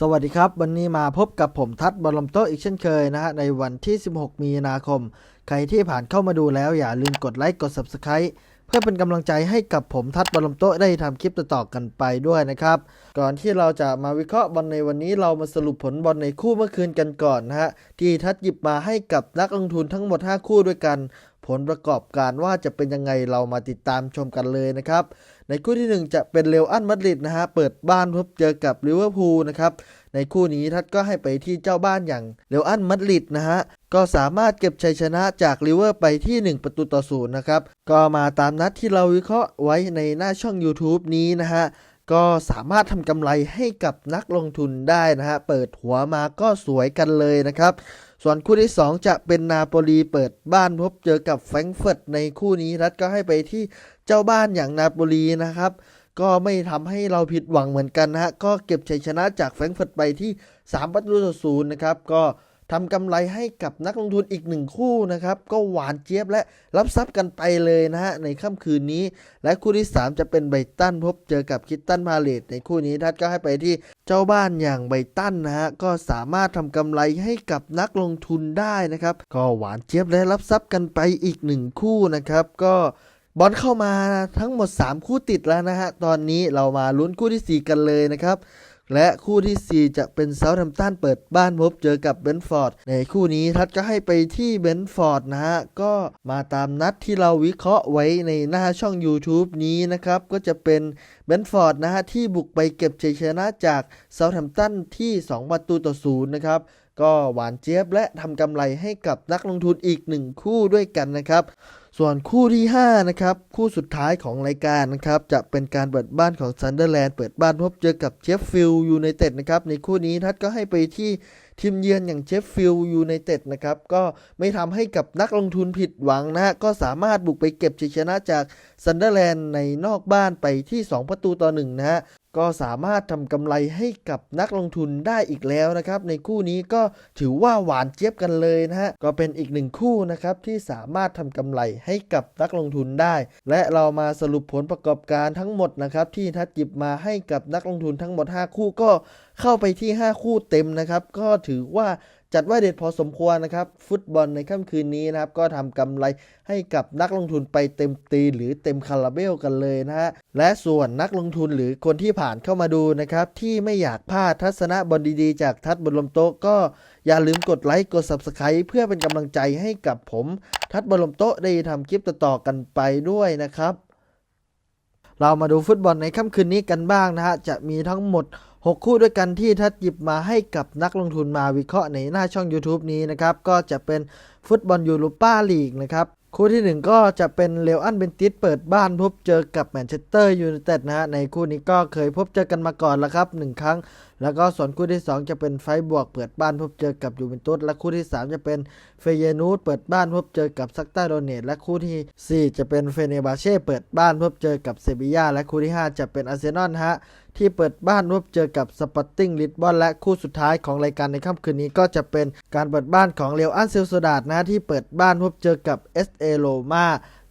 สวัสดีครับ วันนี้มาพบกับผมทัศน์บอลลมโตอีกเช่นเคยนะฮะในวันที่ 16 มีนาคม ใครที่ผ่านเข้ามาดูแล้วอย่าลืมกดไลค์กด Subscribe เพื่อเป็นกำลังใจให้กับผมทัศน์บอลลมโตได้ทำคลิปต่อๆกันไปด้วยนะครับ ก่อนที่เราจะมาวิเคราะห์บอลในวันนี้เรามาสรุปผลบอลในคู่เมื่อคืนกันก่อนนะฮะที่ทัศน์หยิบมาให้กับนักลงทุนทั้งหมด 5 คู่ด้วยกัน ผลประกอบการว่าจะเป็นยังไงเรามาติดตามชมกันเลยนะครับ ในคู่ที่ 1 จะเป็นเรอัลอันมาดริดนะฮะเปิดบ้านพบเจอกับลิเวอร์พูลนะครับในคู่นี้ทัดก็ให้ไปที่เจ้าบ้านอย่างเรอัลอันมาดริดนะฮะก็สามารถเก็บชัยชนะจากลิเวอร์ไปที่ 1 ประตูต่อศูนย์นะครับก็มาตามนัดที่เราวิเคราะห์ไว้ในหน้าช่อง YouTube นี้นะฮะก็สามารถทำกำไรให้กับนักลงทุนได้นะฮะ เปิดหัวมาก็สวยกันเลยนะครับ ส่วนคู่ที่ 2 จะเป็นนาโปลีเปิดบ้านพบเจอกับแฟรงเฟิร์ตในคู่นี้รัฐก็ให้ไปที่เจ้าบ้านอย่างนาโปลีนะครับ ก็ไม่ทำให้เราผิดหวังเหมือนกันนะฮะก็เก็บชัยชนะจากแฟรงเฟิร์ตไปที่ 3 ประตูต่อศูนย์นะครับก็ ทำกำไรให้กับนักลงทุนอีกหนึ่งคู่นะครับ ก็หวานเจี๊ยบและรับทรัพย์กันไปเลยนะฮะในค่ำคืนนี้ และคู่ที่ 3 จะเป็นไบตันพบเจอกับคิตตันพาเลตในคู่นี้ทัดก็ให้ไปที่เจ้าบ้านอย่างไบตันนะฮะก็สามารถทำกำไรให้กับนักลงทุนได้นะครับ ก็หวานเจี๊ยบและรับทรัพย์กันไปอีกหนึ่งคู่นะครับ ก็บอลเข้ามาทั้งหมด 3 คู่ติดแล้วนะฮะตอนนี้เรามาลุ้นคู่ทีสี่4 กันเลยนะครับ และคู่ทีสี่ 4 จะเป็นเซาท์แฮมป์ตันเปิดบ้านพบเจอกับเบนฟอร์ด ในคู่นี้ทัดก็ให้ไปที่เบนฟอร์ดนะฮะ ก็มาตามนัดที่เราวิเคราะห์ไว้ในหน้าช่อง YouTube นี้นะครับ ก็จะเป็นเบนฟอร์ดนะฮะที่บุกไปเก็บชัยชนะจากเซาท์แฮมป์ตันที่ 2 ประตูต่อศูนย์นะครับ ก็หวานเจี๊ยบและทำกำไรให้กับนักลงทุนอีกหนึ่งคู่ด้วยกันนะครับ ส่วนคู่ที่ 5 นะครับ คู่สุดท้ายของรายการนะครับ จะเป็นการเปิดบ้านของซันเดอร์แลนด์เปิดบ้านพบเจอกับเชฟฟิลด์ยูไนเต็ดนะครับ ในคู่นี้ทัดก็ให้ไปที่ทีมเยือนอย่างเชฟฟิลด์ยูไนเต็ดนะครับ ก็ไม่ทำให้กับนักลงทุนผิดหวังนะฮะก็สามารถบุกไปเก็บชัยชนะจากซันเดอร์แลนด์ในนอกบ้านไปที่ 2 ประตูต่อ1นะฮะก็สามารถทำกำไรให้กับนักลงทุนได้อีกแล้วนะครับ ในคู่นี้ก็ถือว่าหวานเจี๊ยบกันเลยนะฮะก็เป็นอีกหนึ่งคู่นะครับที่สามารถทำกำไรให้กับนักลงทุนได้ และเรามาสรุปผลประกอบการทั้งหมดนะครับที่ทัดหยิบมาให้กับนักลงทุนทั้งหมด 5 คู่ก็เข้าไปที่ 5 คู่เต็มนะครับ ก็ถือว่า จัดว่าเด็ดพอสมควรนะครับ ฟุตบอลในค่ำคืนนี้นะครับ ก็ทำกำไรให้กับนักลงทุนไปเต็มตีหรือเต็มคาราเบลกันเลยนะฮะและส่วนนักลงทุนหรือคนที่ผ่านเข้ามาดูนะครับ ที่ไม่อยากพลาดทัศนะบอลดีๆ จากทัดบนลมโต๊ะก็อย่าลืมกดไลค์กด Subscribe เพื่อเป็นกำลังใจให้กับผม ทัดบนลมโต๊ะได้ทำคลิปต่อๆกันไปด้วยนะครับ เรามาดูฟุตบอลในค่ำคืนนี้กันบ้างนะฮะจะมีทั้งหมด 6 คู่ด้วยกันที่ทัดหยิบมาให้กับนักลงทุนมาวิเคราะห์ในหน้าช่อง YouTube นี้นะครับ ก็จะเป็นฟุตบอลยูโรป้าลีกนะครับ คู่ที่ 1 ก็จะเป็นเลวอันเบนติสเปิดบ้านพบเจอกับแมนเชสเตอร์ยูไนเต็ดนะฮะ ในคู่นี้ก็เคยพบเจอกันมาก่อนแล้วครับ 1 ครั้ง แล้วก็ส่วนคู่ที่ 2 จะเป็นไฟบวกเปิดบ้านพบเจอกับยูเวนตุสและคู่ที่ 3 จะเป็นเฟเยนูสเปิดบ้านพบเจอกับซักตาโดเนตและคู่ที่ 4 จะเป็นเฟเนบาเช่เปิดบ้านพบเจอกับเซบียาและคู่ที่ 5 จะเป็นอาร์เซนอลฮะ ที่เปิดบ้านพบเจอกับสปอร์ติ้งลิสบอนและคู่สุดท้ายของรายการในค่ำคืนนี้ก็จะเป็นการเปิดบ้านของเรอัลอันเซลโซดาดนะที่เปิดบ้านพบเจอกับเอสเอโรมา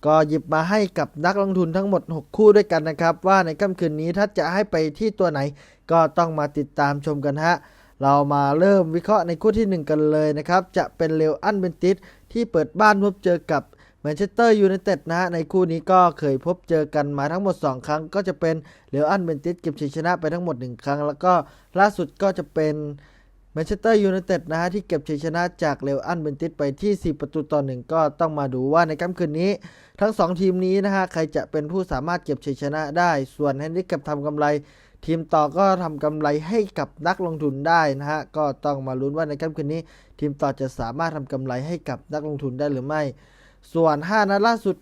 ก็หยิบมาให้กับนักลงทุนทั้งหมด 6 คู่ด้วยกันนะครับ ว่าในค่ำคืนนี้ถ้าจะให้ไปที่ตัวไหน ก็ต้องมาติดตามชมกันฮะเรามาเริ่มวิเคราะห์ในคู่ที่ 1 กันเลยนะครับ จะเป็นเรอัลอันเบนติสที่เปิดบ้านพบเจอกับ มนเชสเตอร์ยูไนเต็ดนะฮะในคู่นี้ก็เคยพบเจอกันมาทั้งหมด 2 ครั้ง ก็จะเป็นเรอัลอันเบนติสเก็บชัยชนะไปทั้งหมด 1 ครั้ง แล้วก็ล่าสุดก็จะเป็นแมนเชสเตอร์ยูไนเต็ดนะฮะที่เก็บชัยชนะจากเรอัลอันเบนติสไปที่ 4 ประตูต่อ1ก็ต้องมาดูว่าในค่ำคืนนี้ ทั้ง 2 ทีมนี้นะฮะใครจะเป็นผู้สามารถเก็บชัยชนะได้ ส่วนแฮนดิแคปทำกำไร ทีมต่อก็ทำกำไรให้กับนักลงทุนได้นะฮะก็ต้องมาลุ้นว่าในค่ำคืนนี้ ทีมต่อจะสามารถทำกำไรให้กับนักลงทุนได้หรือไม่ ส่วน 5 นัดล่าสุด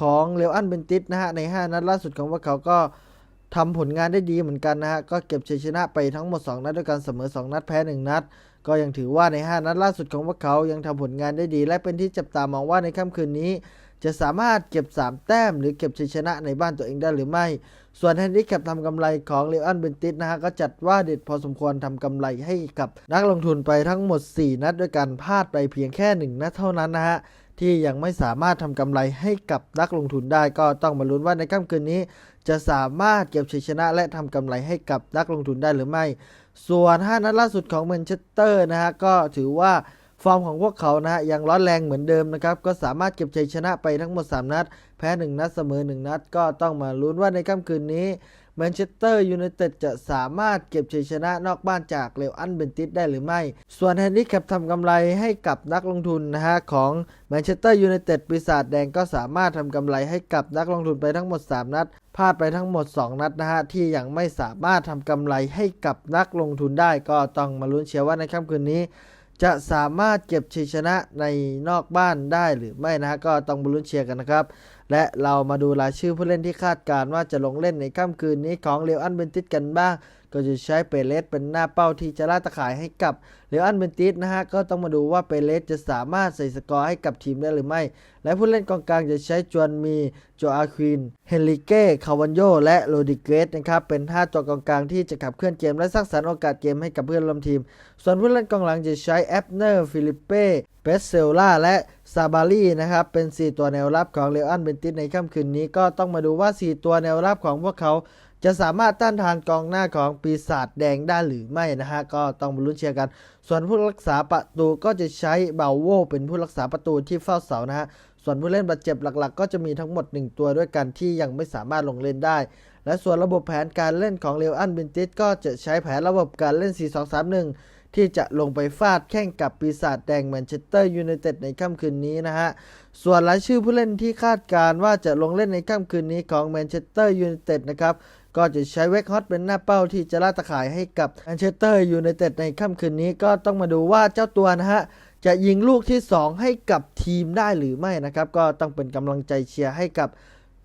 ของเลวอันเบนติสนะฮะใน 5 นัดล่าสุดของพวกเขาก็ทำผลงานได้ดีเหมือนกันนะฮะก็เก็บชัยชนะไปทั้งหมด 2 นัดด้วยกันเสมอ 2 นัดแพ้ 1 นัด ก็ยังถือว่าใน 5 นัดล่าสุดของพวกเขายังทำผลงานได้ดี และเป็นที่จับตามองว่าในค่ำคืนนี้ จะสามารถเก็บ 3 แต้ม หรือเก็บชัยชนะในบ้านตัวเองได้หรือไม่ ส่วนแฮนดิแคปทำกำไรของเลอันเบนติสนะฮะก็จัดว่าเด็ดพอสมควรทำกำไรให้กับนักลงทุนไปทั้งหมด 4 นัดด้วยกันพลาดไปเพียงแค่ 1 นัดเท่านั้นนะฮะ ที่ยังไม่สามารถทำกำไรให้กับนักลงทุนได้ ก็ต้องมาลุ้นว่าในค่ำคืนนี้ จะสามารถเก็บชัยชนะและทำกำไรให้กับนักลงทุนได้หรือไม่ ส่วน 5 นัดล่าสุดของแมนเชสเตอร์นะฮะก็ถือว่าฟอร์มของพวกเขานะฮะยังร้อนแรงเหมือนเดิมนะครับ ก็สามารถเก็บชัยชนะไปทั้งหมด 3 นัด แพ้ 1 นัดเสมอ 1 นัด ก็ต้องมาลุ้นว่าในค่ำคืนนี้ แมนเชสเตอร์ยูไนเต็ดจะสามารถเก็บชัยชนะนอกบ้านจากเลวอันเบนติสได้หรือไม่ ส่วนแฮนดิแคปทำกำไรให้กับนักลงทุนนะฮะของแมนเชสเตอร์ยูไนเต็ดปีศาจแดงก็สามารถทำกำไรให้กับนักลงทุนไปทั้งหมด 3 นัดพลาดไปทั้งหมด 2 นัดนะฮะที่ยังไม่สามารถทำกำไรให้กับนักลงทุนได้ก็ต้องมาลุ้นเชียร์ว่าในค่ำคืนนี้ จะสามารถเก็บชัยชนะในนอกบ้านได้หรือไม่นะฮะก็ต้องมาลุ้นเชียร์กันนะครับ และเรามาดูรายชื่อผู้เล่นที่คาดการณ์ว่าจะลงเล่นในค่ำคืนนี้ของเลวอันเบนติสกันบ้าง ก็จะใช้เปเรสเป็นหน้าเป้าที่จะล่าตะข่ายให้กับเลวอันเบนติสนะฮะ ก็ต้องมาดูว่าเปเรสจะสามารถใส่สกอร์ให้กับทีมได้หรือไม่ และผู้เล่นกองกลางจะใช้จวนมีโจอาควิน เฮนริเก้ คาวันโย และโรดิเกสนะครับ เป็น 5 ตัวกองกลางที่จะขับเคลื่อนเกมและสร้างสรรค์โอกาสเกมให้กับเพื่อนร่วมทีม ส่วนผู้เล่นกองหลังจะใช้แอปเนอร์ ฟิลิปเป้ เปเซลล่า และ ซาบารีนะครับเป็น 4 ตัวแนวรับของเลอันเบนติสในค่ำคืนนี้ก็ต้องมาดูว่า 4 ตัวแนวรับของพวกเขาจะสามารถต้านทานกองหน้าของปีศาจแดงได้หรือไม่นะฮะก็ต้องมาลุ้นเชียร์กัน ส่วนผู้รักษาประตูก็จะใช้เบาโวเป็นผู้รักษาประตูที่เฝ้าเสานะฮะส่วนผู้เล่นบาดเจ็บหลักๆ ก็จะมีทั้งหมด 1 ตัวด้วยกันที่ยังไม่สามารถลงเล่นได้ และส่วนระบบแผนการเล่นของเลอันเบนติสก็จะใช้แผนระบบการเล่น 4-2-3-1 ที่จะลงไปฟาดแข่งกับปีศาจแดงแมนเชสเตอร์ยูไนเต็ดในค่ำคืนนี้นะฮะ ส่วนรายชื่อผู้เล่นที่คาดการว่าจะลงเล่นในค่ำคืนนี้ของแมนเชสเตอร์ยูไนเต็ดนะครับ ก็จะใช้เวกฮอตเป็นหน้าเป้าที่จะล่าตะข่ายให้กับแมนเชสเตอร์ยูไนเต็ดในค่ำคืนนี้ก็ต้องมาดูว่าเจ้าตัวนะฮะจะยิงลูกที่ 2 ให้กับทีมได้หรือไม่นะครับ ก็ต้องเป็นกำลังใจเชียร์ให้กับ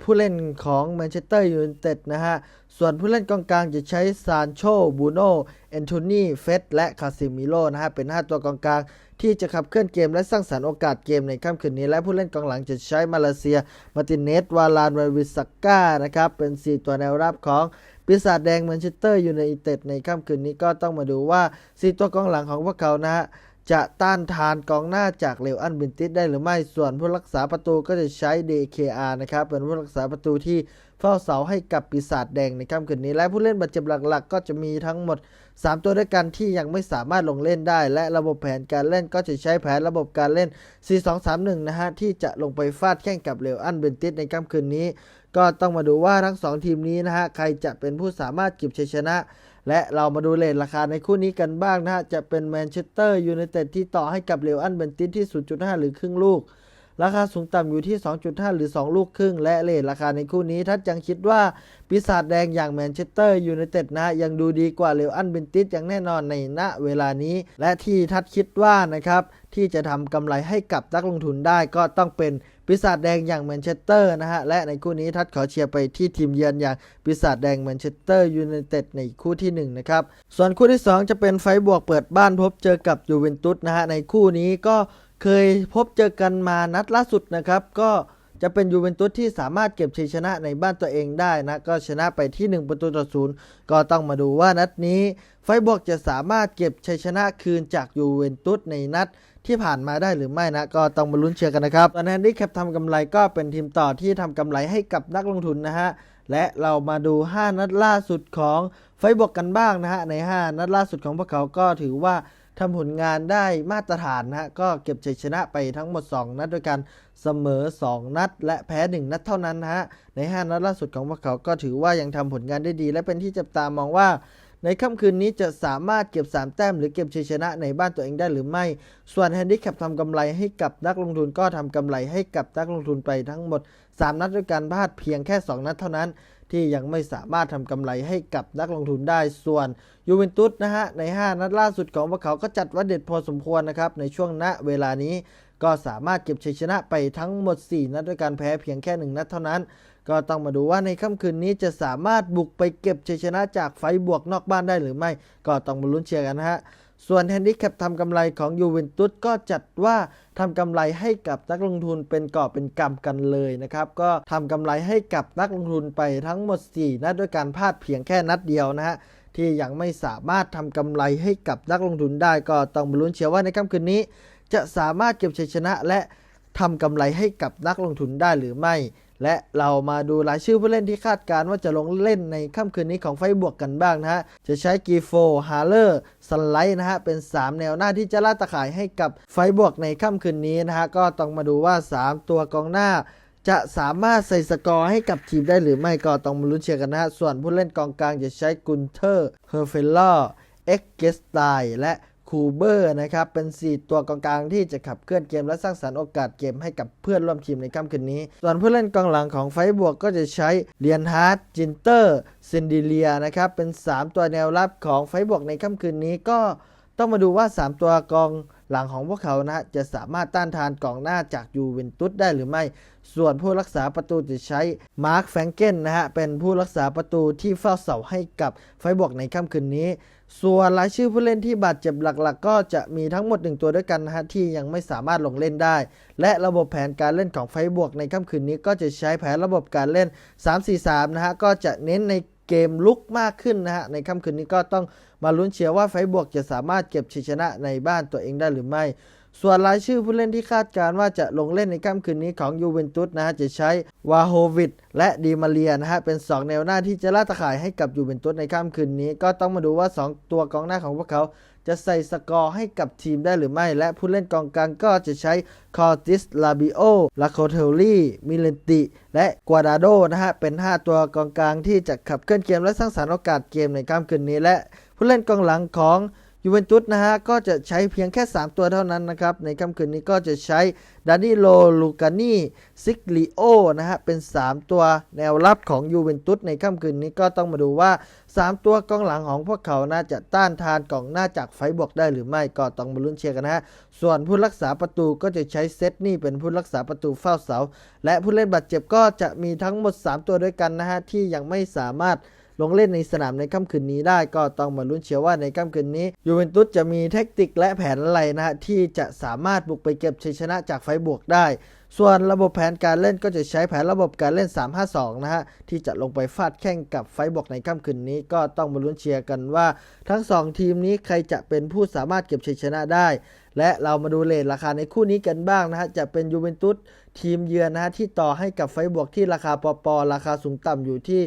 ผู้เล่นของแมนเชสเตอร์ยูไนเต็ดนะฮะ ส่วนผู้เล่นกองกลางจะใช้ซานโช บูโนแอนโทนีเฟสและคาซิมิโลนะฮะ เป็น 5 ตัวกองกลาง ที่จะขับเคลื่อนเกมและสร้างสรรค์โอกาสเกมในค่ำคืนนี้ และผู้เล่นกองหลังจะใช้มาเลเซีย มาติเนส วาลานวาวิสักก้านะครับ เป็น 4 ตัวแนวรับของปีศาจแดงแมนเชสเตอร์ยูไนเต็ดในค่ำคืนนี้ก็ต้องมาดูว่า 4 ตัวกองหลังของพวกเขานะฮะจะต้านทานกองหน้าจากเลวอันบินติสได้หรือไม่ ส่วนผู้รักษาประตูก็จะใช้ DKR นะครับ เป็นผู้รักษาประตูที่ เฝ้าเสาให้กับปีศาจแดงในค่ำคืนนี้ และผู้เล่นบาดเจ็บหลักๆ ก็จะมีทั้งหมด 3 ตัวด้วยกันที่ยังไม่สามารถลงเล่นได้ และระบบแผนการเล่นก็จะใช้แผนระบบการเล่น 4-2-3-1 นะฮะ ที่จะลงไปฟาดแข่งกับเลวอันเบนติสในค่ำคืนนี้ ก็ต้องมาดูว่าทั้ง 2 ทีมนี้นะฮะใครจะเป็นผู้สามารถเก็บชัยชนะและเรามาดูเลทราคาในคู่นี้กันบ้างนะฮะ จะเป็นแมนเชสเตอร์ยูไนเต็ดที่ต่อให้กับเลวอันเบนติสที่ 0.5 หรือครึ่งลูก ราคาสูงต่ำอยู่ที่ 2.5 หรือ 2 ลูกครึ่ง และเลทราคาในคู่นี้ถ้ายังคิดว่าปีศาจแดงอย่างแมนเชสเตอร์ยูไนเต็ดนะฮะยังดูดีกว่าเลวอันเบนติสอย่างแน่นอนในณเวลานี้ และที่ทัดคิดว่านะครับที่จะทำกำไรให้กับนักลงทุนได้ก็ต้องเป็นปีศาจแดงอย่างแมนเชสเตอร์นะฮะ และในคู่นี้ทัดขอเชียร์ไปที่ทีมเยือนอย่างปีศาจแดงแมนเชสเตอร์ยูไนเต็ดในคู่ที่หนึ่งนะครับ ส่วนคู่ที่สองจะเป็นไฟบวกเปิดบ้านพบเจอกับยูเวนตุสนะฮะ ในคู่นี้ก็ เคยพบเจอกันมานัดล่าสุดนะครับ ก็จะเป็นยูเวนตุสที่สามารถเก็บชัยชนะในบ้านตัวเองได้นะก็ชนะไปที่ 1 ประตูต่อศูนย์ก็ต้องมาดูว่านัดนี้ ไฟบวกจะสามารถเก็บชัยชนะคืนจากยูเวนตุสในนัดที่ผ่านมาได้หรือไม่นะ ก็ต้องมาลุ้นเชียร์กันนะครับตอนนี้ที่แคปทำกำไรก็เป็นทีมต่อที่ทำกำไรให้กับนักลงทุนนะฮะและเรามาดู 5 นัดล่าสุดของไฟบวกกันบ้างนะฮะใน 5 นัดล่าสุดของพวกเขาก็ถือว่า ทำผลงานได้มาตรฐานนะฮะก็เก็บชัยชนะไปทั้งหมด 2 นัดด้วยกันเสมอ 2 นัด และแพ้ 1 นัดเท่านั้นนะฮะใน 5 นัดล่าสุดของพวกเขาก็ถือว่ายังทำผลงานได้ดี และเป็นที่จับตามองว่าในค่ำคืนนี้จะสามารถเก็บ 3 แต้มหรือเก็บชัยชนะในบ้านตัวเองได้หรือไม่ ส่วนแฮนดิแคปทำกำไรให้กับนักลงทุนก็ทำกำไรให้กับนักลงทุนไปทั้งหมด 3 นัดด้วยกันพลาดเพียงแค่ 2 นัดเท่านั้น ที่ยังไม่สามารถทำกำไรให้กับนักลงทุนได้ส่วนยูเวนตุสนะฮะใน 5 นัดล่าสุดของพวกเขาก็จัดว่าเด็ดพอสมควรนะครับในช่วงณเวลานี้ก็สามารถเก็บชัยชนะไปทั้งหมด 4 นัดด้วยการแพ้เพียงแค่ 1 นัดเท่านั้น ก็ต้องมาดูว่าในค่ำคืนนี้จะสามารถบุกไปเก็บชัยชนะจากไฟบวกนอกบ้านได้หรือไม่ ก็ต้องมาลุ้นเชียร์กันนะฮะ ส่วนแฮนดิแคปทำกำไรของยูเวนตุสก็จัดว่าทำกำไรให้กับนักลงทุนเป็นกอบเป็นกำกันเลยนะครับ ก็ทำกำไรให้กับนักลงทุนไปทั้งหมด 4 นัดด้วยการพลาดเพียงแค่นัดเดียวนะฮะที่ยังไม่สามารถทำกำไรให้กับนักลงทุนได้ก็ต้องมาลุ้นเชียร์ว่าในค่ำคืนนี้ จะสามารถเก็บชัยชนะและทำกำไรให้กับนักลงทุนได้หรือไม่ และเรามาดูรายชื่อผู้เล่นที่คาดการณ์ว่าจะลงเล่นในค่ำคืนนี้ของไฟบวกกันบ้างนะฮะ จะใช้กีโฟฮาร์เลอร์สไลด์นะฮะ เป็น 3 แนวหน้าที่จะล่าตะข่ายให้กับไฟบวกในค่ำคืนนี้นะฮะ ก็ต้องมาดูว่า 3 ตัวกองหน้า จะสามารถใส่สกอร์ให้กับทีมได้หรือไม่ก็ต้องมาลุ้นเชียร์กันนะฮะ ส่วนผู้เล่นกองกลางจะใช้กุนเทอร์เฮอร์เฟลล์เอ็กเกสไตและ คูเบอร์นะครับ เป็น 4 ตัวกองกลางที่จะขับเคลื่อนเกมและสร้างสรรค์โอกาสเกมให้กับเพื่อนร่วมทีมในค่ำคืนนี้ ส่วนผู้เล่นกองหลังของไฟบวกก็จะใช้เลียนฮาร์ดจินเตอร์ซินดิเลียนะครับ เป็น 3 ตัวแนวรับของไฟบวกในค่ำคืนนี้ก็ต้องมาดูว่า 3 ตัวกองหลังของพวกเขานะฮะจะสามารถต้านทานกองหน้าจากยูเวนตุสได้หรือไม่ ส่วนผู้รักษาประตูจะใช้มาร์คแฟรงเกนนะฮะ เป็นผู้รักษาประตูที่เฝ้าเสาให้กับไฟบวกในค่ำคืนนี้ ส่วนรายชื่อผู้เล่นที่บาดเจ็บหลักๆ ก็จะมีทั้งหมด 1 ตัวด้วยกันนะฮะที่ยังไม่สามารถลงเล่นได้ และระบบแผนการเล่นของไฟบวกในค่ำคืนนี้ก็จะใช้แผนระบบการเล่น 3-4-3 นะฮะก็จะเน้นในเกมลุกมากขึ้นนะฮะในค่ำคืนนี้ก็ต้องมาลุ้นเชียร์ว่าไฟบวกจะสามารถเก็บชัยชนะในบ้านตัวเองได้หรือไม่ ส่วนรายชื่อผู้เล่นที่คาดการณ์ว่าจะลงเล่นในค่ำคืนนี้ของยูเวนตุสนะฮะจะใช้วาโฮวิดและดีมาเรียนะฮะเป็น 2 แนวหน้าที่จะล่าตะข่ายให้กับยูเวนตุสในค่ำคืนนี้ ก็ต้องมาดูว่า 2 ตัวกองหน้าของพวกเขาจะใส่สกอร์ให้กับทีมได้หรือไม่ และผู้เล่นกองกลางก็จะใช้คอร์ติส ลาบิโอ ลาโคเทลลี่ มิเลนติ และกวาดาโดนะฮะ เป็น 5 ตัวกองกลางที่จะขับเคลื่อนเกมและสร้างสรรค์โอกาสเกมในค่ำคืนนี้และผู้เล่นกองหลังของ ยูเวนตุสนะฮะก็จะใช้เพียงแค่ 3 ตัวเท่านั้นนะครับ ในค่ำคืนนี้ก็จะใช้ดานิโลลูกานีซิกลิโอนะฮะเป็น 3 ตัวแนวรับของยูเวนตุสในค่ำคืนนี้ก็ต้องมาดูว่า 3 ตัวกองหลังของพวกเขาน่าจะต้านทานกองหน้าจากไฟบวกได้หรือไม่ก็ต้องมาลุ้นเชียร์กันนะฮะส่วนผู้รักษาประตูก็จะใช้เซตนี่เป็นผู้รักษาประตูเฝ้าเสา และผู้เล่นบาดเจ็บก็จะมีทั้งหมด 3 ตัวด้วยกันนะฮะที่ยังไม่สามารถ ลงเล่นในสนามในค่ำคืนนี้ได้ก็ต้องมาลุ้นเชียร์ว่าในค่ำคืนนี้ยูเวนตุสจะมีแทคติกและแผนอะไรนะฮะที่จะสามารถบุกไปเก็บชัยชนะจากไฟบวกได้ ส่วนระบบแผนการเล่นก็จะใช้แผนระบบการเล่น 3-5-2 นะฮะที่จะลงไปฟาดแข่งกับไฟบวกในค่ำคืนนี้ ก็ต้องมาลุ้นเชียร์กันว่า ทั้ง 2 ทีมนี้ใครจะเป็นผู้สามารถเก็บชัยชนะได้ และเรามาดูเลทราคาในคู่นี้กันบ้างนะฮะจะเป็นยูเวนตุสทีมเยือนนะฮะที่ต่อให้กับไฟบวกที่ราคาปอปอราคาสูงต่ำอยู่ที่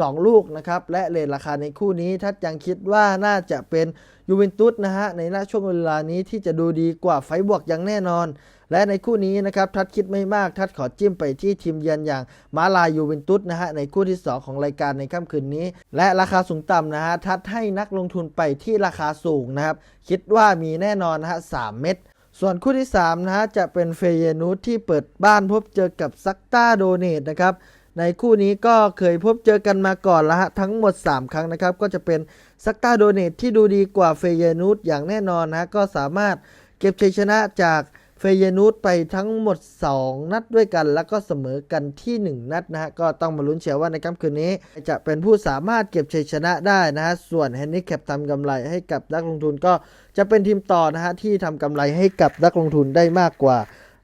2 ลูกนะครับ และเลทราคาในคู่นี้ถ้ายังคิดว่าน่าจะเป็นยูเวนตุสนะฮะ ในหน้าช่วงเวลานี้ที่จะดูดีกว่าไฟบวกอย่างแน่นอน และในคู่นี้นะครับ ทัดคิดไม่มาก ทัดขอจิ้มไปที่ทีมเยือนอย่างมาลายูเวนตุสนะฮะ ในคู่ที่ 2 ของรายการในค่ำคืนนี้ และราคาสูงต่ำนะฮะ ทัดให้นักลงทุนไปที่ราคาสูงนะครับ คิดว่ามีแน่นอนนะฮะ3เม็ดส่วนคู่ที่3นะฮะจะเป็นเฟเยนูสที่เปิดบ้านพบเจอกับซักตาโดเนตนะครับ ในคู่นี้ก็เคยพบเจอกันมาก่อนแล้วฮะทั้งหมด 3 ครั้งนะครับ ก็จะเป็นซักตาโดเนตที่ดูดีกว่าเฟเยนูสอย่างแน่นอนนะฮะก็สามารถเก็บชัยชนะจากเฟเยนูสไปทั้งหมด 2 นัดด้วยกัน แล้วก็เสมอกันที่ 1 นัดนะฮะก็ต้องมาลุ้นเชียร์ว่าในค่ำคืนนี้ จะเป็นผู้สามารถเก็บชัยชนะได้นะฮะส่วนแฮนดิแคปทำกำไรให้กับนักลงทุนก็จะเป็นทีมต่อนะฮะที่ทำกำไรให้กับนักลงทุนได้มากกว่า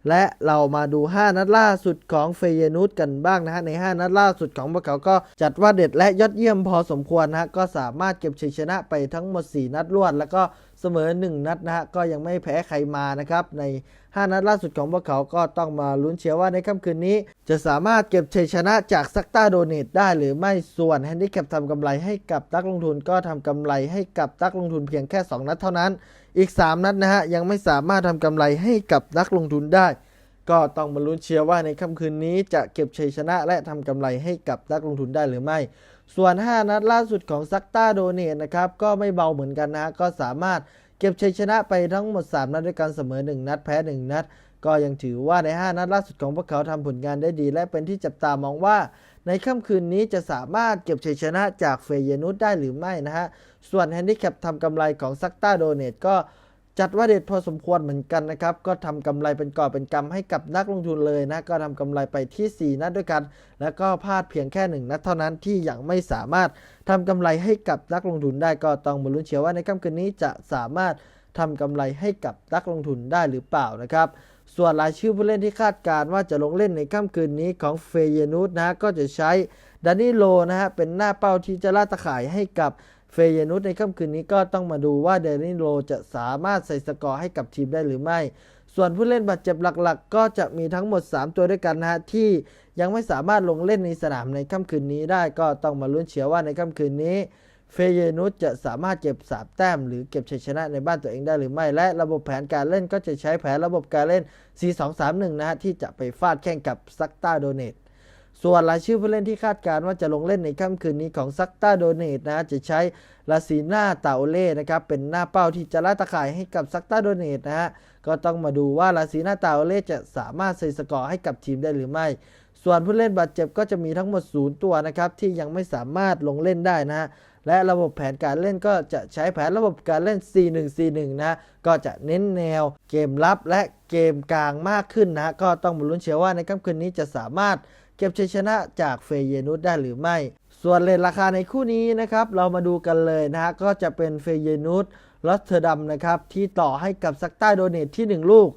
และเรามาดู 5 นัดล่าสุดของเฟเยนูสกันบ้างนะฮะใน 5 นัดล่าสุดของพวกเขาก็จัดว่าเด็ดและยอดเยี่ยมพอสมควรนะฮะก็สามารถเก็บชัยชนะไปทั้งหมด 4 นัดรวด แล้วก็เสมอ 1 นัดนะฮะก็ยังไม่แพ้ใครมานะครับใน 5 นัดล่าสุดของพวกเขาก็ต้องมาลุ้นเชียร์ว่าในค่ำคืนนี้ จะสามารถเก็บชัยชนะจากซักตาโดเนตได้หรือไม่ส่วนแฮนดิแคปทำกำไรให้กับนักลงทุนก็ทำกำไรให้กับนักลงทุนเพียงแค่ 2 นัดเท่านั้น อีก 3 นัดนะฮะยังไม่สามารถทำกำไรให้กับนักลงทุนได้ ก็ต้องมาลุ้นเชียร์ว่าในค่ำคืนนี้จะเก็บชัยชนะและทำกำไรให้กับนักลงทุนได้หรือไม่ส่วน 5 นัดล่าสุดของซักตาโดเนตนะครับก็ไม่เบาเหมือนกันนะฮะก็สามารถ เก็บชัยชนะไปทั้งหมด 3 นัดด้วยกันเสมอ 1 นัดแพ้ 1 นัด ก็ยังถือว่าใน 5 นัดล่าสุดของพวกเขาทำผลงานได้ดี และเป็นที่จับตามองว่า ในค่ำคืนนี้จะสามารถเก็บชัยชนะจากเฟเยนุสได้หรือไม่นะฮะ ส่วนแฮนดิแคปทำกำไรของซักตาโดเนตก็ จัดว่าเด็ดพอสมควรเหมือนกันนะครับ ก็ทำกำไรเป็นก่อเป็นกำให้กับนักลงทุนเลยนะ ก็ทำกำไรไปที่ 4 นัดด้วยกัน แล้วก็พลาดเพียงแค่ 1 นัดเท่านั้นที่ยังไม่สามารถทำกำไรให้กับนักลงทุนได้ก็ต้องมาลุ้นเชียร์ว่าในค่ำคืนนี้จะสามารถทำกำไรให้กับนักลงทุนได้หรือเปล่านะครับ ส่วนรายชื่อผู้เล่นที่คาดการณ์ว่าจะลงเล่นในค่ำคืนนี้ของเฟเยนูสนะฮะก็จะใช้ดานิโลนะฮะเป็นหน้าเป้าที่จะล่าตะข่ายให้กับ เฟเยนุสในค่ำคืนนี้ก็ต้องมาดูว่าเดนิโลจะสามารถใส่สกอร์ให้กับทีมได้หรือไม่ ส่วนผู้เล่นบาดเจ็บหลักๆ ก็จะมีทั้งหมด 3 ตัวด้วยกันนะฮะที่ยังไม่สามารถลงเล่นในสนามในค่ำคืนนี้ได้ก็ต้องมาลุ้นเชียร์ว่าในค่ำคืนนี้เฟเยนุสจะสามารถเก็บสามแต้ม หรือเก็บชัยชนะในบ้านตัวเองได้หรือไม่ และระบบแผนการเล่นก็จะใช้แผนระบบการเล่น 4-2-3-1 นะฮะที่จะไปฟาดแข่งกับซักตาโดเนต ส่วนรายชื่อผู้เล่นที่คาดการณ์ว่าจะลงเล่นในค่ำคืนนี้ของซักตาโดเนตนะจะใช้ลาซีนาตาโอเล่นะครับเป็นหน้าเป้าที่จะล่าตะข่ายให้กับซักตาโดเนตนะฮะก็ต้องมาดูว่าลาซีนาตาโอเล่จะสามารถใส่สกอร์ให้กับทีมได้หรือไม่ ส่วนผู้เล่นบาดเจ็บก็จะมีทั้งหมด 0 ตัวนะครับที่ยังไม่สามารถลงเล่นได้นะฮะและระบบแผนการเล่นก็จะใช้แผนระบบการเล่น 4-1-4-1 นะก็จะเน้นแนวเกมรับและเกมกลางมากขึ้นนะก็ต้องมาลุ้นเชียร์ว่าในค่ำคืนนี้จะสามารถ เก็บชัยชนะจากเฟเยนุสได้หรือไม่ ส่วนเลทราคาในคู่นี้นะครับ เรามาดูกันเลยนะฮะก็จะเป็นเฟเยนุสลอสเทอร์ดัมนะครับที่ต่อให้กับซักต้าโดเนตที่ 1 ลูก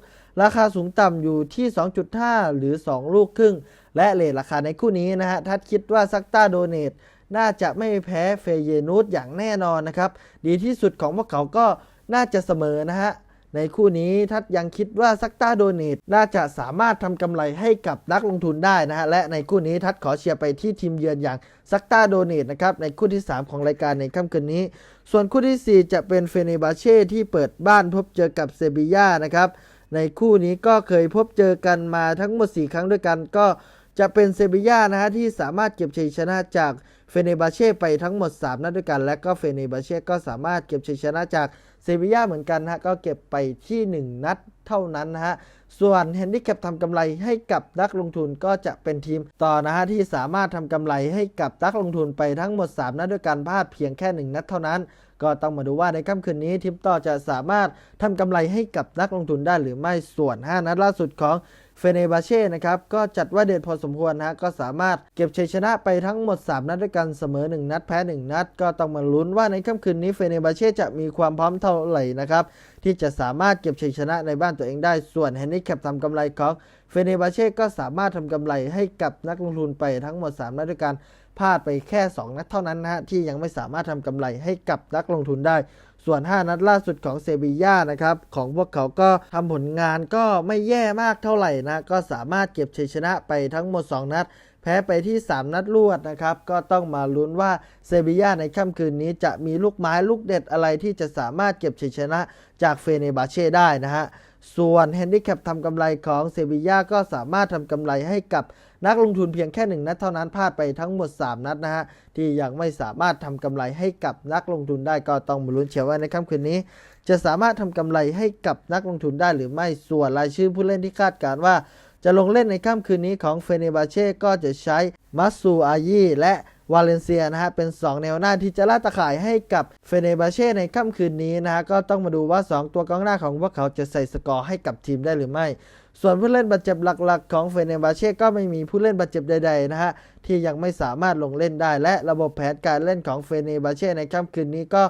ราคาสูงต่ำอยู่ที่ 2.5 หรือ 2 ลูกครึ่ง และเลทราคาในคู่นี้นะฮะถ้าคิดว่าซักต้าโดเนตน่าจะไม่แพ้เฟเยนูสอย่างแน่นอนนะครับ ดีที่สุดของพวกเขาก็น่าจะเสมอนะฮะ ในคู่นี้ทัดยังคิดว่าซักต้าโดเนตน่าจะสามารถทำกำไรให้กับนักลงทุนได้นะฮะและในคู่นี้ทัดขอเชียร์ไปที่ทีมเยือนอย่างซักต้าโดเนตนะครับในคู่ที่ 3 ของรายการในค่ำคืนนี้ ส่วนคู่ที่ 4 จะเป็นเฟเนบาเช่ที่เปิดบ้านพบเจอกับเซบีย่านะครับในคู่นี้ก็เคยพบเจอกันมาทั้งหมด 4 ครั้งด้วยกันก็ จะเป็นเซบีย่านะฮะที่สามารถเก็บชัยชนะจากเฟเนบาเช่ไปทั้งหมด 3 นัดด้วยกัน และก็เฟเนบาเช่ก็สามารถเก็บชัยชนะจากเซบีย่าเหมือนกันนะฮะก็เก็บไปที่ 1 นัดเท่านั้นนะฮะ ส่วนเฮนดิแคปทำกำไรให้กับนักลงทุนก็จะเป็นทีมต่อนะฮะที่สามารถทำกำไรให้กับนักลงทุนไปทั้งหมด 3 นัดด้วยกันพลาดเพียงแค่ 1 นัดเท่านั้น ก็ต้องมาดูว่าในค่ำคืนนี้ทีมต่อจะสามารถทำกำไรให้กับนักลงทุนได้หรือไม่ส่วน 5 นัดล่าสุดของ เฟเนบาเช่นะครับก็จัดว่าเด็ดพอสมควรนะฮะก็สามารถเก็บชัยชนะไปทั้งหมด 3 นัดด้วยกันเสมอ 1 นัดแพ้ 1 นัด ก็ต้องมาลุ้นว่าในค่ำคืนนี้เฟเนบาเช่จะมีความพร้อมเท่าไหร่นะครับที่จะสามารถเก็บชัยชนะในบ้านตัวเองได้ส่วนแฮนรี่แคปทำกำไรของเฟเนบาเช่ก็สามารถทำกำไรให้กับนักลงทุนไปทั้งหมด 3 นัดด้วยกัน พลาดไปแค่ 2 นัดเท่านั้นนะฮะที่ยังไม่สามารถทำกำไรให้กับนักลงทุนได้ ส่วน 5 นัดล่าสุดของเซบีย่านะครับของพวกเขาก็ทำผลงานก็ไม่แย่มากเท่าไหร่นะก็สามารถเก็บชัยชนะไปทั้งหมด 2 นัด แพ้ไปที่ 3 นัดรวดนะครับก็ต้องมาลุ้นว่าเซบีย่าในค่ำคืนนี้จะมีลูกไม้ลูกเด็ดอะไรที่จะสามารถเก็บชัยชนะจากเฟเนบาเช่ได้นะฮะส่วนแฮนดิแคปทำกำไรของเซบีย่าก็สามารถทำกำไรให้กับ นักลงทุนเพียงแค่1นัดเท่านั้นพลาดไปทั้งหมด 3 นัดนะฮะที่ยังไม่สามารถทำกำไรให้กับนักลงทุนได้ก็ต้องมาลุ้นเชียร์ว่าในค่ำคืนนี้ จะสามารถทำกำไรให้กับนักลงทุนได้หรือไม่ส่วนรายชื่อผู้เล่นที่คาดการณ์ว่า จะลงเล่นในค่ำคืนนี้ของเฟเนบาเช่ก็จะใช้มัสซูอายีและวาเลนเซียนะฮะเป็น 2 แนวหน้าที่จะล่าตะข่ายให้กับเฟเนบาเช่ในค่ำคืนนี้นะฮะก็ต้องมาดูว่า 2 ตัวกองหน้าของพวกเขาจะใส่สกอร์ให้กับทีมได้หรือไม่ ส่วนผู้เล่นบาดเจ็บหลักๆ ของเฟเนบาเช่ก็ไม่มีผู้เล่นบาดเจ็บใดๆนะฮะที่ยังไม่สามารถลงเล่นได้ และระบบแผนการเล่นของเฟเนบาเช่ในค่ำคืนนี้ก็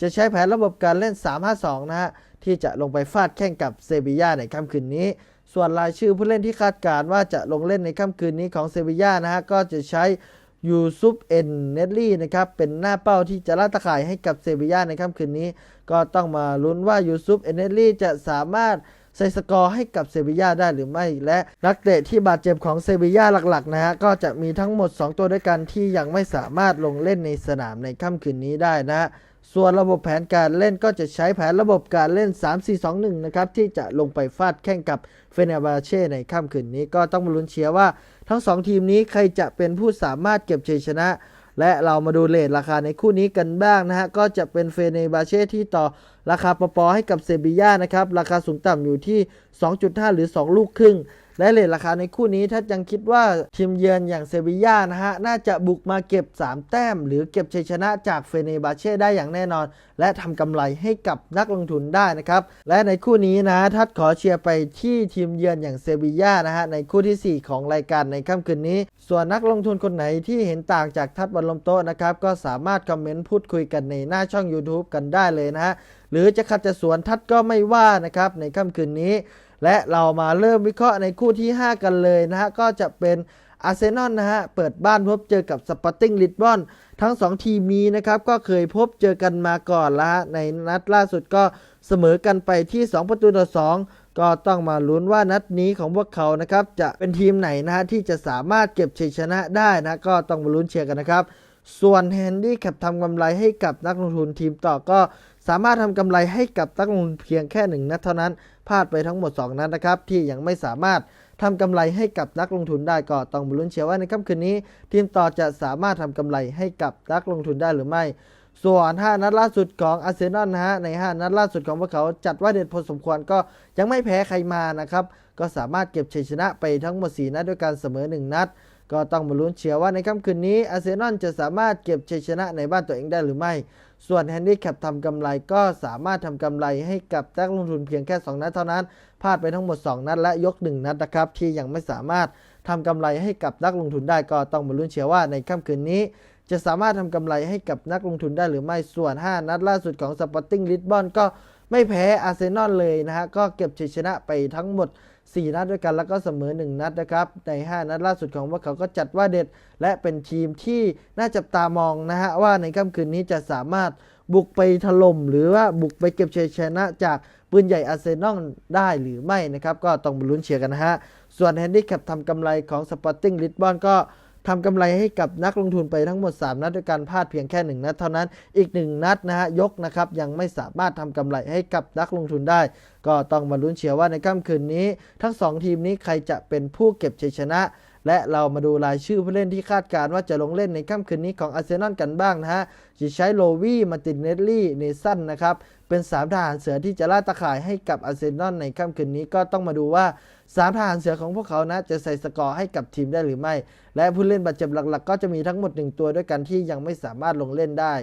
จะใช้แผนระบบการเล่น 3-5-2 นะฮะที่จะลงไปฟาดแข่งกับเซบีย่าในค่ำคืนนี้ ส่วนรายชื่อผู้เล่นที่คาดการณ์ว่าจะลงเล่นในค่ำคืนนี้ของเซบีย่านะฮะก็จะใช้ยูซุปเอ็นเนตลี่นะครับเป็นหน้าเป้าที่จะล่าตะข่ายให้กับเซบีย่าในค่ำคืนนี้ ก็ต้องมาลุ้นว่ายูซุปเอ็นเนตลี่จะสามารถ ใส่สกอร์ให้กับเซบีย่าได้หรือไม่ และนักเตะที่บาดเจ็บของเซบีย่าหลักๆนะฮะก็จะมีทั้งหมด 2 ตัวด้วยกันที่ยังไม่สามารถลงเล่นในสนามในค่ำคืนนี้ได้นะฮะส่วนระบบแผนการเล่นก็จะใช้แผนระบบการเล่น 3-4-2-1 นะครับ ที่จะลงไปฟาดแข่งกับเฟเนบาเช่ในค่ำคืนนี้ก็ต้องมาลุ้นเชียร์ว่า ทั้ง 2 ทีมนี้ใครจะเป็นผู้สามารถเก็บชัยชนะ และเรามาดูเลทราคาในคู่นี้กันบ้างนะฮะ ก็จะเป็นเฟเนบาเช่ที่ต่อ ราคาปปอให้กับเซบีย่านะครับ ราคาสูงต่ำอยู่ที่ 2.5 หรือ 2 ลูกครึ่ง และเลทราคาในคู่นี้ถ้ายังคิดว่าทีมเยือนอย่างเซบีย่านะฮะ น่าจะบุกมาเก็บ 3 แต้ม หรือเก็บชัยชนะจากเฟเนบาเช่ได้อย่างแน่นอน และทำกำไรให้กับนักลงทุนได้นะครับ และในคู่นี้นะทัดขอเชียร์ไปที่ทีมเยือนอย่างเซบีย่านะฮะในคู่ทีสี่4 ของรายการในค่ำคืนนี้ ส่วนนักลงทุนคนไหนที่เห็นต่างจากทัดบอลลมโตนะครับก็สามารถคอมเมนต์พูดคุยกันในหน้าช่อง YouTube กันได้เลยนะฮะหรือจะขัดจะสวนทัดก็ไม่ว่านะครับในค่ำคืนนี้ และเรามาเริ่มวิเคราะห์ในคู่ที่ 5 กันเลยนะฮะ ก็จะเป็นอาร์เซนอลนะฮะ เปิดบ้านพบเจอกับสปอร์ติ้งลิสบอนทั้ง 2 ทีมนี้นะครับ ก็เคยพบเจอกันมาก่อนแล้วฮะในนัดล่าสุดก็เสมอกันไปที่ 2 ประตูต่อ 2 ก็ต้องมาลุ้นว่านัดนี้ของพวกเขานะครับ จะเป็นทีมไหนนะฮะที่จะสามารถเก็บชัยชนะได้นะ ก็ต้องมาลุ้นเชียร์กันนะครับ ส่วนแฮนดี้แคปทำกำไรให้กับนักลงทุนทีมต่อก็สามารถทำกำไรให้กับนักลงทุนเพียงแค่หนึ่งนัดเท่านั้น พลาดไปทั้งหมด 2 นัดนะครับ ที่ยังไม่สามารถทำกำไรให้กับนักลงทุนได้ก็ต้องลุ้นเชียร์ว่าในค่ำคืนนี้ ทีมต่อจะสามารถทำกำไรให้กับนักลงทุนได้หรือไม่ ส่วน 5 นัดล่าสุดของอาร์เซนอลนะฮะใน 5 นัดล่าสุดของพวกเขาจัดว่าเด็ดพอสมควรก็ยังไม่แพ้ใครมานะครับก็สามารถเก็บชัยชนะไปทั้งหมด 4 นัดด้วยการเสมอ 1 นัด ก็ต้องมาลุ้นเชียร์ว่าในค่ำคืนนี้อาร์เซนอลจะสามารถเก็บชัยชนะในบ้านตัวเองได้หรือไม่ ส่วนแฮนดี้แคปทำกำไรก็สามารถทำกำไรให้กับนักลงทุนเพียงแค่ 2 นัดเท่านั้น พลาดไปทั้งหมด 2 นัดและยก 1 นัดนะครับ ที่ยังไม่สามารถทำกำไรให้กับนักลงทุนได้ก็ต้องมาลุ้นเชียร์ว่าในค่ำคืนนี้ จะสามารถทำกำไรให้กับนักลงทุนได้หรือไม่ ส่วน 5 นัดล่าสุดของสปอร์ติ้งลิสบอนก็ไม่แพ้อาร์เซนอลเลยนะฮะ ก็เก็บชัยชนะไปทั้งหมด 4 นัดด้วยกันแล้วก็เสมอ 1 นัดนะครับใน 5 นัดล่าสุดของพวกเขาก็จัดว่าเด็ด และเป็นทีมที่น่าจับตามองนะฮะว่าในค่ำคืนนี้จะสามารถบุกไปถล่มหรือว่าบุกไปเก็บชัยชนะจากปืนใหญ่อาร์เซนอลได้หรือไม่นะครับ ก็ต้องลุ้นเชียร์กันนะฮะ ส่วนแฮนดี้แคปทำกำไรของสปอร์ติ้งลิสบอนก็ ทำกำไรให้กับนักลงทุนไปทั้งหมด 3 นัดด้วยการพลาดเพียงแค่ 1 นัดเท่านั้นอีก 1 นัดนะฮะยกนะครับยังไม่สามารถทำกำไรให้กับนักลงทุนได้ ก็ต้องมาลุ้นเชียร์ว่าในค่ำคืนนี้ ทั้ง 2 ทีมนี้ใครจะเป็นผู้เก็บชัยชนะและเรามาดูรายชื่อผู้เล่นที่คาดการณ์ว่าจะลงเล่นในค่ำคืนนี้ของอาร์เซนอลกันบ้างนะฮะจะใช้โลวี่มาตินเนลลี่เนสันนะครับ เป็นสามทหารเสือที่จะล่าตะข่ายให้กับอาร์เซนอลในค่ำคืนนี้ก็ต้องมาดูว่าสามทหารเสือของพวกเขานะจะใส่สกอร์ให้กับทีมได้หรือไม่ และผู้เล่นบาดเจ็บหลักๆ ก็จะมีทั้งหมด 1 ตัวด้วยกันที่ยังไม่สามารถลงเล่นได้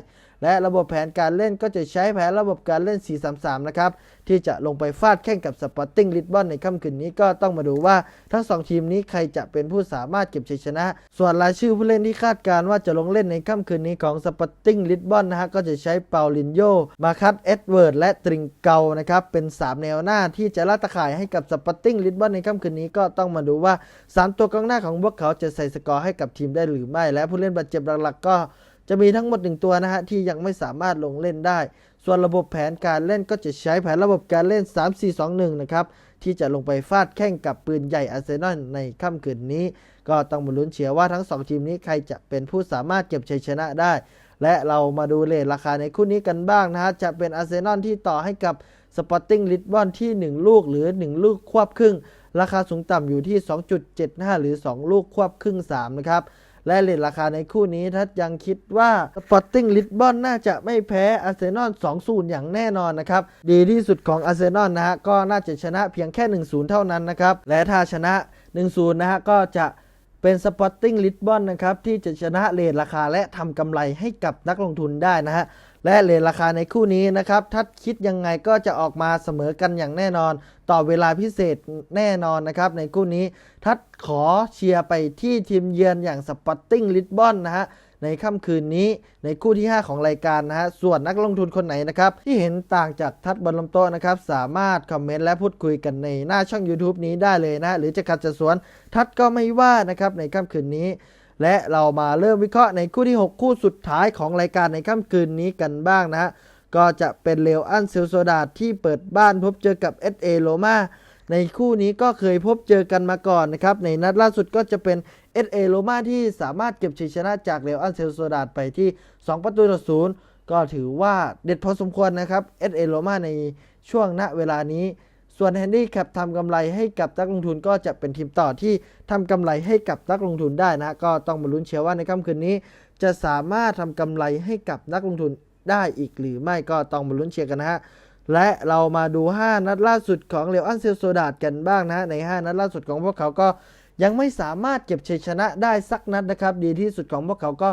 และระบบแผนการเล่นก็จะใช้แผนระบบการเล่น 4-3-3 นะครับที่จะลงไปฟาดแข่งกับสปอร์ติ้งลิสบอนในค่ำคืนนี้ก็ต้องมาดูว่าทั้ง 2 ทีมนี้ใครจะเป็นผู้สามารถเก็บชัยชนะ ส่วนรายชื่อผู้เล่นที่คาดการว่าจะลงเล่นในค่ำคืนนี้ของสปอร์ติ้งลิสบอนนะฮะก็จะใช้เปาลินโยมาคัตเอ็ดเวิร์ดและตริงเกานะครับเป็น 3 แนวหน้าที่จะล่าตะข่ายให้กับสปอร์ติ้งลิสบอนในค่ำคืนนี้ก็ต้องมาดูว่า 3 ตัวกองหน้าของพวกเขาจะใส่สกอร์ให้กับทีมได้หรือไม่ และผู้เล่นบาดเจ็บหลักๆ ก็จะมีทั้งหมดหนึ่งตัวนะฮะที่ยังไม่สามารถลงเล่นได้ ส่วนระบบแผนการเล่นก็จะใช้แผนระบบการเล่น 3-4-2-1 นะครับที่จะลงไปฟาดแข่งกับปืนใหญ่อาร์เซนอลในค่ำคืนนี้ ก็ต้องมาลุ้นเชียร์ว่าทั้ง 2 ทีมนี้ใครจะเป็นผู้สามารถเก็บชัยชนะได้ และเรามาดูเลทราคาในคู่นี้กันบ้างนะฮะจะเป็นอาร์เซนอลที่ต่อให้กับสปอร์ติ้งลิสบอนที่ 1 ลูกหรือ 1 ลูกควบครึ่ง ราคาสูงต่ำอยู่ที่ 2.75 หรือ 2 ลูกควบครึ่ง 3 นะครับและเลทราคาในคู่นี้ถ้ายังคิดว่าสปอร์ติ้งลิสบอนน่าจะไม่แพ้อาร์เซนอล2-0 อย่างแน่นอนนะครับ ดีที่สุดของอาร์เซนอลนะฮะก็น่าจะชนะเพียงแค่ 1-0 เท่านั้นนะครับ และถ้าชนะ 1-0 นะฮะก็จะเป็นสปอร์ติ้งลิสบอนนะครับ ที่จะชนะเลทราคาและทำกำไรให้กับนักลงทุนได้นะฮะ และเลทราคาในคู่นี้นะครับถ้าคิดยังไงก็จะออกมาเสมอกันอย่างแน่นอน ต่อเวลาพิเศษแน่นอนนะครับในคู่นี้ทัดขอเชียร์ไปที่ทีมเยือนอย่างสปอร์ติ้งลิสบอนนะฮะในค่ำคืนนี้ในคู่ที่ 5 ของรายการนะฮะ ส่วนนักลงทุนคนไหนนะครับ ที่เห็นต่างจากทัดบอลลมโต๊ะนะครับ สามารถคอมเมนต์และพูดคุยกันในหน้าช่อง YouTube นี้ได้เลยนะ หรือจะขัดจะสวนทัดก็ไม่ว่านะครับในค่ำคืนนี้ และเรามาเริ่มวิเคราะห์ในคู่ที่ 6 คู่สุดท้ายของรายการในค่ำคืนนี้กันบ้างนะฮะก็จะเป็นเลวอันเซลโซดาดที่เปิดบ้านพบเจอกับ SA โ o มาในคู่นี้ก็เคยพบเจอกันมาก่อนนะครับ ในนัดล่าสุดก็จะเป็น SA โ o มาที่สามารถเก็บชัยชนะจากเลวอันเซลโซดาดไปที่ 2 ประตูต่อศูนย์ก็ถือว่าเด็ดพอสมควรนะครับ SA โ o มาในช่วงณเวลานี้ ส่วนแฮนดี้แคปทำกำไรให้กับนักลงทุนก็จะเป็นทีมต่อที่ทำกำไรให้กับนักลงทุนได้นะ ก็ต้องมาลุ้นเชียร์ว่าในค่ำคืนนี้ จะสามารถทำกำไรให้กับนักลงทุนได้อีกหรือไม่ก็ต้องมาลุ้นเชียร์กันนะฮะและเรามาดู 5 นัดล่าสุดของเลวอันเซลโซดาดกันบ้างนะฮะใน 5 นัดล่าสุดของพวกเขาก็ยังไม่สามารถเก็บชัยชนะได้สักนัดนะครับ ดีที่สุดของพวกเขาก็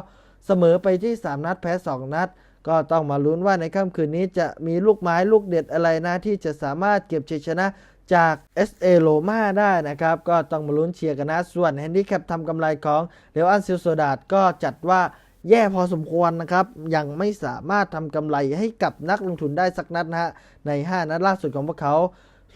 เสมอไปที่ 3 นัดแพ้ 2 นัด ก็ต้องมาลุ้นว่าในค่ำคืนนี้จะมีลูกไม้ลูกเด็ดอะไรนะ ที่จะสามารถเก็บชัยชนะจาก SA โลมาได้นะครับ ก็ต้องมาลุ้นเชียร์กันนะ ส่วนแฮนดี้แคปทำกำไรของเลวอันซิลโซดาดก็จัดว่าแย่พอสมควรนะครับ ยังไม่สามารถทำกำไรให้กับนักลงทุนได้สักนัดนะฮะใน 5 นัดล่าสุดของพวกเขา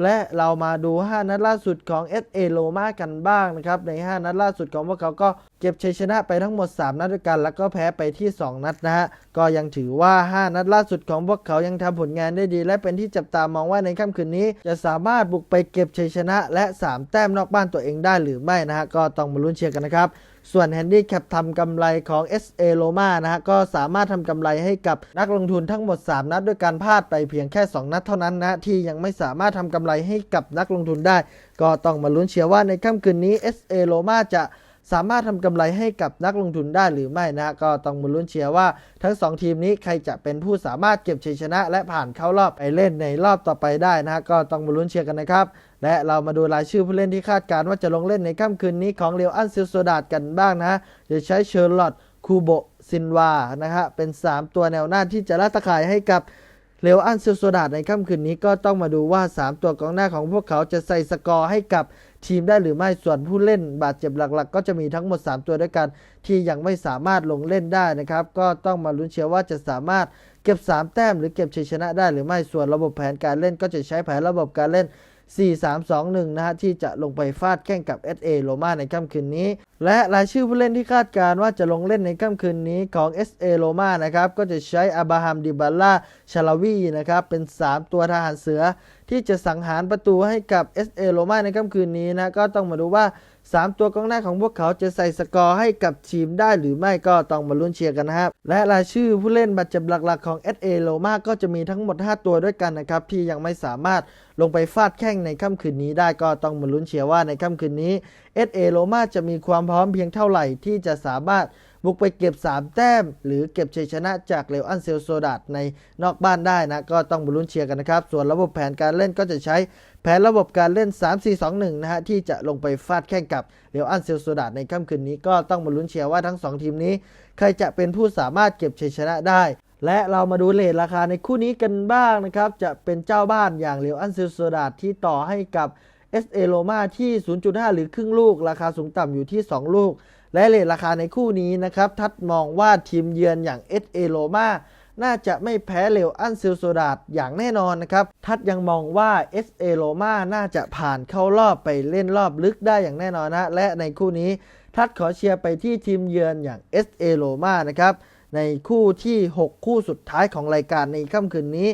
และเรามาดู 5 นัดล่าสุดของ SA โ o มากันบ้างนะครับ ใน 5 นัดล่าสุดของพวกเขาก็เก็บชัยชนะไปทั้งหมด 3 นัดด้วยกัน แล้วก็แพ้ไปที่ 2 นัดนะฮะ ก็ยังถือว่า 5 นัดล่าสุดของพวกเขายังทำผลงานได้ดี และเป็นที่จับตามองว่าในค่ำคืนนี้ จะสามารถบุกไปเก็บชัยชนะ และ 3 แต้มนอกบ้านตัวเองได้หรือไม่นะฮะ ก็ต้องมาลุ้นเชียร์กันนะครับ ส่วนแฮนดี้แคปทำกำไรของ SA Roma นะฮะก็สามารถทำกำไรให้กับนักลงทุนทั้งหมด 3 นัดด้วยการพลาดไปเพียงแค่ 2 นัดเท่านั้นนะที่ยังไม่สามารถทำกำไรให้กับนักลงทุนได้ ก็ต้องมาลุ้นเชียร์ว่าในค่ำคืนนี้ SA Roma จะสามารถทำกำไรให้กับนักลงทุนได้หรือไม่นะฮะก็ต้องมาลุ้นเชียร์ว่า ทั้ง 2 ทีมนี้ใครจะเป็นผู้สามารถเก็บชัยชนะ และผ่านเข้ารอบไปเล่นในรอบต่อไปได้นะฮะก็ต้องมาลุ้นเชียร์กันนะครับ และเรามาดูรายชื่อผู้เล่นที่คาดการณ์ว่าจะลงเล่นในค่ำคืนนี้ของเรียวอันซิลโซดาดกันบ้างนะจะใช้เชอร์ลอตคูโบซินวานะฮะเป็น 3 ตัวแนวหน้าที่จะล่าตะข่ายให้กับเรอัลอันซิลโซดาดในค่ำคืนนี้ก็ต้องมาดูว่า 3 ตัวกองหน้าของพวกเขาจะใส่สกอร์ให้กับทีมได้หรือไม่ส่วนผู้เล่นบาดเจ็บหลักๆ ก็จะมีทั้งหมด 3 ตัวด้วยกัน ที่ยังไม่สามารถลงเล่นได้นะครับ ก็ต้องมาลุ้นเชียร์ว่าจะสามารถเก็บ 3 แต้มหรือเก็บชัยชนะได้หรือไม่ส่วนระบบแผนการเล่นก็จะใช้แผนระบบการเล่น 4-3-2-1 นะฮะที่จะลงไปฟาดแข่งกับ SA โรม่าในค่ำคืนนี้ และรายชื่อผู้เล่นที่คาดการว่าจะลงเล่นในค่ำคืนนี้ของ SA โรม่านะครับก็จะใช้อาบราฮัมดิบาล่าชาลาวีนะครับเป็น 3 ตัวทหารเสือ ที่จะสังหารประตูให้กับ SA โรม่าในค่ำคืนนี้นะก็ต้องมาดูว่า 3 ตัวกองหน้าของพวกเขาจะใส่สกอร์ให้กับทีมได้หรือไม่ก็ต้องมาลุ้นเชียร์กันนะครับ และรายชื่อผู้เล่นบาดเจ็บหลักๆของ SA โลมาก็จะมีทั้งหมด 5 ตัวด้วยกันนะครับ ที่ยังไม่สามารถลงไปฟาดแข้งในค่ำคืนนี้ได้ก็ต้องมาลุ้นเชียร์ว่าในค่ำคืนนี้ SA โลมาจะมีความพร้อมเพียงเท่าไหร่ที่จะสามารถ บุกไปเก็บ 3 แต้ม หรือเก็บชัยชนะจากเลวอันเซลโซดาดในนอกบ้านได้นะ ก็ต้องมาลุ้นเชียร์กันนะครับ ส่วนระบบแผนการเล่นก็จะใช้แผนระบบการเล่น 3-4-2-1 นะฮะ ที่จะลงไปฟาดแข่งกับเลวอันเซลโซดาดในค่ำคืนนี้ก็ต้องมาลุ้นเชียร์ว่าทั้ง 2 ทีมนี้ ใครจะเป็นผู้สามารถเก็บชัยชนะได้และเรามาดูเลทราคาในคู่นี้กันบ้างนะครับ จะเป็นเจ้าบ้านอย่างเลวอันเซลโซดาดที่ต่อให้กับ SA โ o มาที่ 0.5 หรือครึ่งลูก ราคาสูงต่ำอยู่ที่ 2 ลูก และเลทราคาในคู่นี้นะครับ ทัดมองว่าทีมเยือนอย่างเอสเอโลมาน่าจะไม่แพ้เร็วอันเซลโซดาดอย่างแน่นอนนะครับ ทัดยังมองว่า SA โรมาน่าจะผ่านเข้ารอบไปเล่นรอบลึกได้อย่างแน่นอนนะ และในคู่นี้ทัดขอเชียร์ไปที่ทีมเยือนอย่าง SA โรมานะครับ ในคู่ที่ 6 คู่สุดท้ายของรายการในค่ำคืนนี้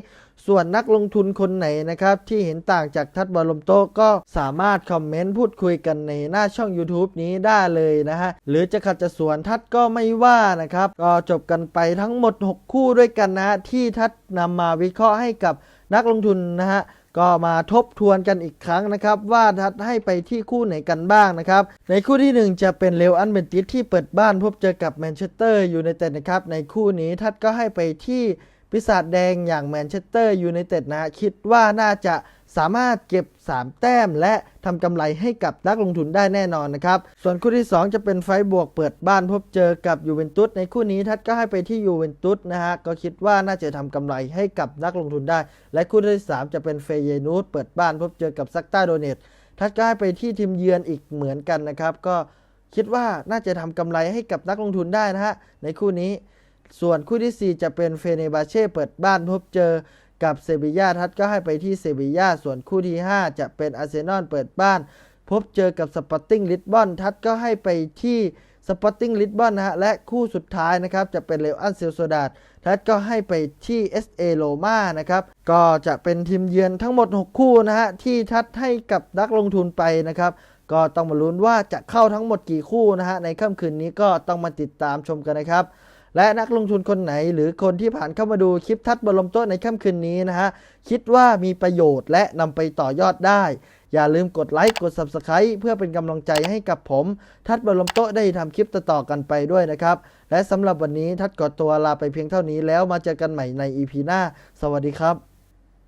ส่วนนักลงทุนคนไหนนะครับ ที่เห็นต่างจากทัดบอลลมโตก็สามารถคอมเมนต์พูดคุยกันในหน้าช่อง YouTube นี้ได้เลยนะฮะ หรือจะขัดจะสวนทัดก็ไม่ว่านะครับ ก็จบกันไปทั้งหมด 6 คู่ด้วยกันนะฮะที่ทัดนำมาวิเคราะห์ให้กับนักลงทุนนะฮะ ก็มาทบทวนกันอีกครั้งนะครับ ว่าทัดให้ไปที่คู่ไหนกันบ้างนะครับ ในคู่ที่ 1 จะเป็นเลวอันเบนติสที่เปิดบ้านพบเจอกับแมนเชสเตอร์ยูไนเต็ดนะครับ ในคู่นี้ทัดก็ให้ไปที่ปีศาจแดงอย่างแมนเชสเตอร์ยูไนเต็ดนะคิดว่าน่าจะ สามารถเก็บ 3 แต้ม และทำกำไรให้กับนักลงทุนได้แน่นอนนะครับ ส่วนคู่ที่ 2 จะเป็นไฟบวกเปิดบ้านพบเจอกับยูเวนตุสในคู่นี้ทัดก็ให้ไปที่ยูเวนตุสนะฮะก็คิดว่าน่าจะทำกำไรให้กับนักลงทุนได้ และคู่ที่ 3 จะเป็นเฟเยนูสเปิดบ้านพบเจอกับซักต้าโดเนตทัดก็ให้ไปที่ทีมเยือนอีกเหมือนกันนะครับ ก็คิดว่าน่าจะทำกำไรให้กับนักลงทุนได้นะฮะในคู่นี้ ส่วนคู่ที่ 4 จะเป็นเฟเนบาเช่เปิดบ้านพบเจอ กับเซบีย่าทัดก็ให้ไปที่เซบีย่าส่วนคู่ที่ 5 จะเป็นอาร์เซนอลเปิดบ้าน พบเจอกับสปอร์ติ้งลิสบอนทัดก็ให้ไปที่สปอร์ติ้งลิสบอนนะฮะและคู่สุดท้ายนะครับจะเป็นเลวอันเซลโซดาดทัดก็ให้ไปที่ SA โ o มานะครับก็จะเป็นทีมเยือนทั้งหมด 6 คู่นะฮะที่ทัดให้กับนักลงทุนไปนะครับก็ต้องมาลุ้นว่าจะเข้าทั้งหมดกี่คู่นะฮะในค่ำคืนนี้ก็ต้องมาติดตามชมกันนะครับ และนักลงทุนคนไหน หรือคนที่ผ่านเข้ามาดูคลิปทัดบอลลมโต้ในค่ำคืนนี้นะฮะ คิดว่ามีประโยชน์และนำไปต่อยอดได้ อย่าลืมกดไลค์กด Subscribe เพื่อเป็นกำลังใจให้กับผม ทัดบอลลมโต้ได้ทำคลิปต่อๆกันไปด้วยนะครับ และสำหรับวันนี้ทัดกอตัวลาไปเพียงเท่านี้แล้วมาเจอกันใหม่ใน EP หน้า สวัสดีครับ